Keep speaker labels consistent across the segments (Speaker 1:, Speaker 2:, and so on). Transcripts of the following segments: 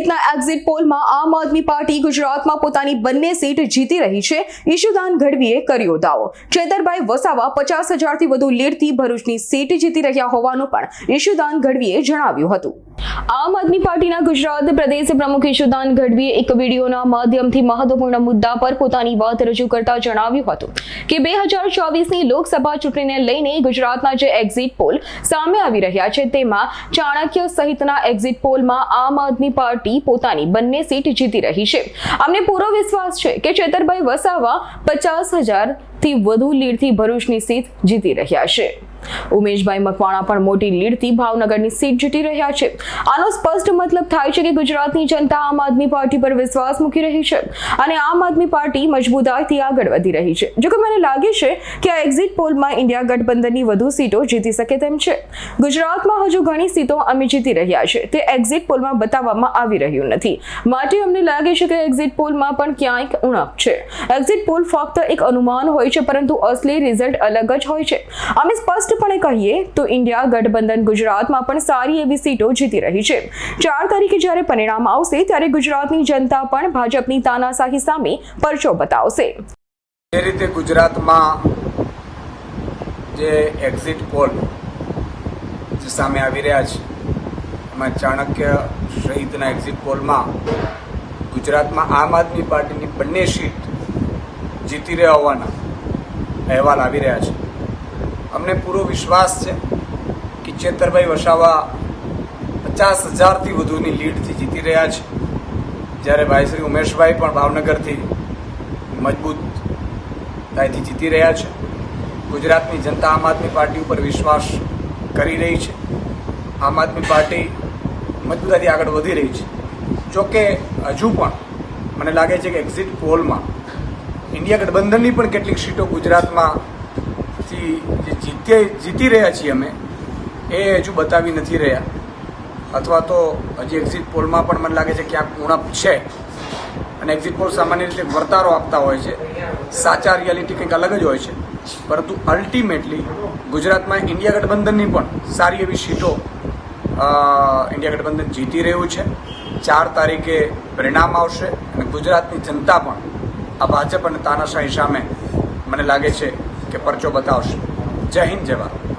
Speaker 1: સહિતના એક્ઝિટ પોલમાં આમ આદમી પાર્ટી ગુજરાતમાં પોતાની બંને સીટ જીતી રહી છે. ઈશુદાન ગઢવીએ કર્યો દાવો. ચેતરભાઈ વસાવા પચાસ હજારથી વધુ લીડથી ભરૂચની સીટ જીતી રહ્યા હોવાનું પણ ઈશુદાન ગઢવીએ જણાવ્યું હતું. આમ આદમી પાર્ટીના ગુજરાત પ્રદેશ પ્રમુખ ઈશુદાન ગઢવીએ એક વિડીયોના માધ્યમથી મહત્વપૂર્ણ મુદ્દા પર પોતાની વાત રજૂ કરતા જણાવ્યું હતું કે બે હજાર ચોવીસની લોકસભા ચૂંટણીને લઈને ગુજરાતના જે એક્ઝિટ પોલ સામે આવી રહ્યા છે, તેમાં ચાણક્ય સહિતના એક્ઝિટ પોલમાં આમ આદમી પાર્ટી પોતાની બંને સીટ જીતી રહી છે. અમને પૂરો વિશ્વાસ છે કે ચેતરભાઈ વસાવા પચાસ હજારથી વધુ લીડથી ભરૂચની સીટ જીતી રહ્યા છે. ઉમેશભાઈ મકવાણા પણ મોટી લીડથી ભાવનગરની સીટ જીતી રહ્યા છે. આનો સ્પષ્ટ મતલબ થાય છે કે ગુજરાતની જનતા આમ આદમી પાર્ટી પર વિશ્વાસ મૂકી રહી છે અને આમ આદમી પાર્ટી મજબૂતાઈથી આગળ વધી રહી છે. જોકે મને લાગે છે કે આ એક્ઝિટ પોલમાં ઇન્ડિયા ગઠબંધનની વધુ સીટો જીતી શકે તેમ છે. ગુજરાતમાં હજુ ઘણી સીટો અમે જીતી રહ્યા છે. તે એક્ઝિટ પોલમાં બતાવવામાં આવી રહ્યું નથી. માટે અમને લાગે છે કે એક્ઝિટ પોલમાં પણ ક્યાંક ઉણપ છે. એક્ઝિટ પોલ ફક્ત એક અનુમાન હોય છે, પરંતુ અસલી રિઝલ્ટ અલગ જ હોય છે. અમે સ્પષ્ટપણે કહીએ તો ઇન્ડિયા ગઠબંધન ગુજરાતમાં પણ સારી એવી સીટો જીતી રહી છે. ચાર તારીખે જ્યારે પરિણામ આવશે, ત્યારે ગુજરાતની જનતા પણ ભાજપની તાનાશાહી સામે પરચો બતાવશે.
Speaker 2: જે રીતે ગુજરાતમાં જે એક્ઝિટ પોલ જે સામે આવી રહ્યા છે, એમાં ચાણક્ય સહિતના એક્ઝિટ પોલમાં ગુજરાતમાં આમ આદમી પાર્ટીની બંને સીટ જીતી રહ્યા હોવાના અહેવાલ આવી રહ્યા છે. અમને પૂરો વિશ્વાસ છે કે ચેતરભાઈ વસાવા પચાસ હજારથી વધુની લીડથી જીતી રહ્યા છે. જ્યારે ભાઈ શ્રી ઉમેશભાઈ પણ ભાવનગરથી મજબૂત તાઈથી જીતી રહ્યા છે. ગુજરાતની જનતા આમ આદમી પાર્ટી ઉપર વિશ્વાસ કરી રહી છે. આમ આદમી પાર્ટી મજબૂતાથી આગળ વધી રહી છે. જોકે હજુ પણ મને લાગે છે કે એક્ઝિટ પોલમાં ઇન્ડિયા ગઠબંધનની પણ કેટલીક સીટો ગુજરાતમાંથી જે જીતે, જીતી રહ્યા છીએ અમે, એ હજુ બતાવી નથી રહ્યા. અથવા તો હજી એક્ઝિટ પોલમાં પણ મને લાગે છે ક્યાંક ઉણપ છે. અને એક્ઝિટ પોલ સામાન્ય રીતે વર્તારો આપતા હોય છે. સાચા રિયાલિટી કંઈક અલગ જ હોય છે. પરંતુ અલ્ટિમેટલી ગુજરાતમાં ઇન્ડિયા ગઠબંધનની પણ સારી એવી સીટો ઇન્ડિયા ગઠબંધન જીતી રહ્યું છે. ચાર તારીખે પરિણામ આવશે અને ગુજરાતની જનતા પણ આ ભાજપ અને તાનાશાહી સામે મને લાગે છે કે પરચો બતાવશે. જય હિન્દ જય ભારત.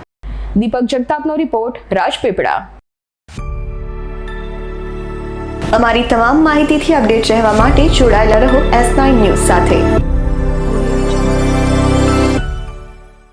Speaker 1: દીપક જગતાપનો રિપોર્ટ રાજપીપળા.
Speaker 3: અમારી તમામ માહિતીથી અપડેટ રહેવા માટે જોડાયેલા રહો એસ નાઇન ન્યૂઝ સાથે.